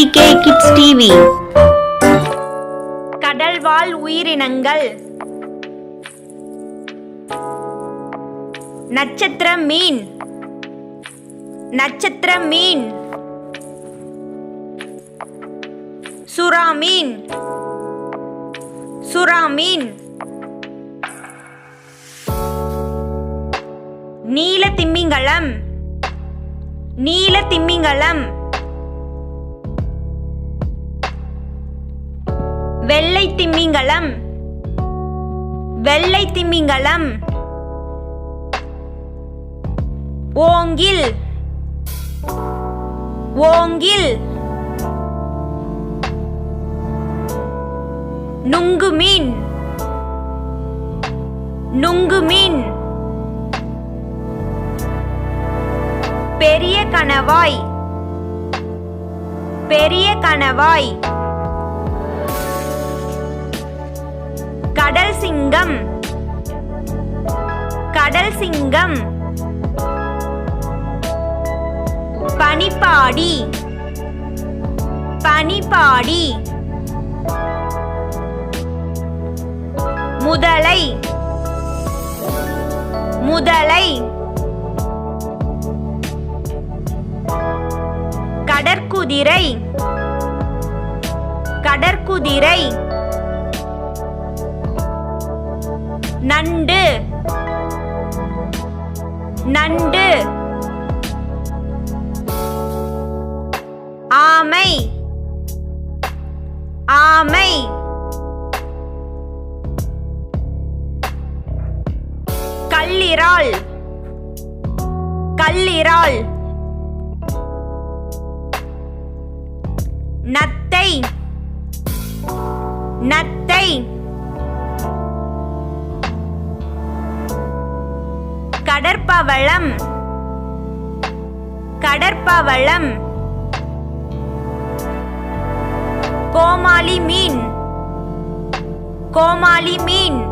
TV கடல்வாழ் உயிரினங்கள். நட்சத்திர மீன். நட்சத்திர மீன். சுறா மீன். சுறா மீன். நீல திமிங்கலம். நீல திமிங்கலம். வெள்ளை திமிங்கலம். வெள்ளை திமிங்கலம். ஓங்கில். ஓங்கில். நுங்கு மீன் நுங்கு மீன் பெரிய கணவாய். பெரிய கணவாய். சிங்கம். கடல் சிங்கம். பனிப்பாடி. பனிப்பாடி. முதலை. முதலை. கடற்குதிரை. கடற்குதிரை. நண்டு. நண்டு. ஆமை. ஆமை. கல்லிரால் கல்லிரால் நத்தை. நத்தை. கடற்பவளம். கடற்பவளம். கோமாளி மீன். கோமாளி மீன்.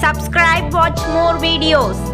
Subscribe watch more videos.